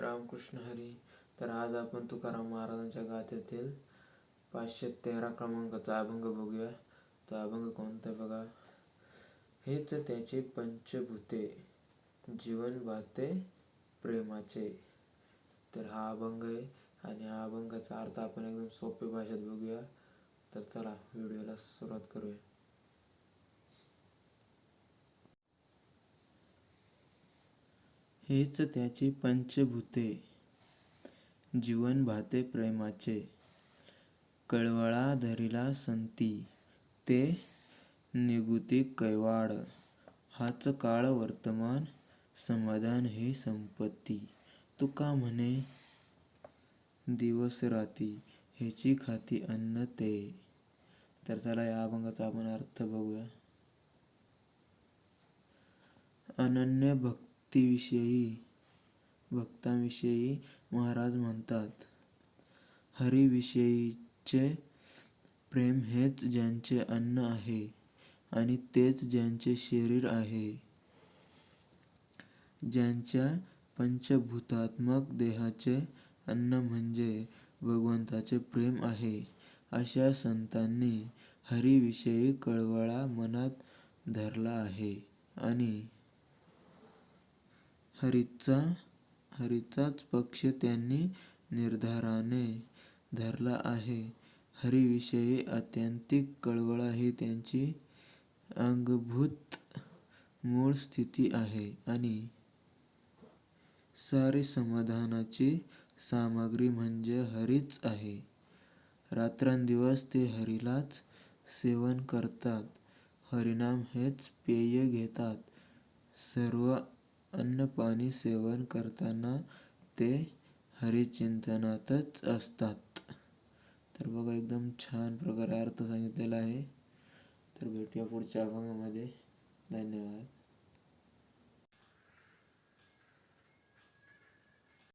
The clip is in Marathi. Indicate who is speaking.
Speaker 1: रामकृष्ण हरी. तर आज आपण तुकाराम महाराजांच्या गाथेतील पाचशे तेरा क्रमांकाचा अभंग बघूया. तर अभंग कोणता बघा? हेच त्याचे पंचभूते जीवन भाते प्रेमाचे. तर हा अभंग आहे आणि हा अभंगाचा अर्थ आपण एकदम सोपे भाषेत बघूया. तर चला व्हिडिओला सुरुवात करूया. हेच त्याची पंचभूते. जीवन भाते प्रेमाचे. कळवळा धरिला संती. ते निगुती कैवाड. हाच काळ वर्तमान समाधान हे संपत्ती. तुका म्हणे दिवस राती ह्याची खाती अन्न ते. तर चला या अभंगाचा आपण अर्थ बघूया. अनन्य भक्तीविषयी भक्तांविषयी महाराज म्हणतात हरीविषयीचे प्रेम हेच ज्यांचे अन्न आहे आणि तेच ज्यांचे शरीर आहे. ज्यांच्या पंचभूतात्मक देहाचे अन्न म्हणजे भगवंताचे प्रेम आहे अशा संतांनी हरीविषयी कळवळा मनात धरला आहे आणि हरीचाच पक्ष त्यांनी निर्धाराने धरला आहे. हरीविषयी आत्यंतिक कळवळा ही त्यांची अंगभूत मूळ स्थिती आहे आणि सारी समाधानाची सामग्री म्हणजे हरीच आहे. रात्रंदिवस ते हरीलाच सेवन करतात. हरिनाम हेच पेय घेतात. सर्व अन्नपाणी सेवन करताना ते हरिचिंतनातच असतात. तर बघा एकदम छान प्रकारे अर्थ सांगितलेला आहे. तर भेटूया पुढच्या अभंगामध्ये. धन्यवाद.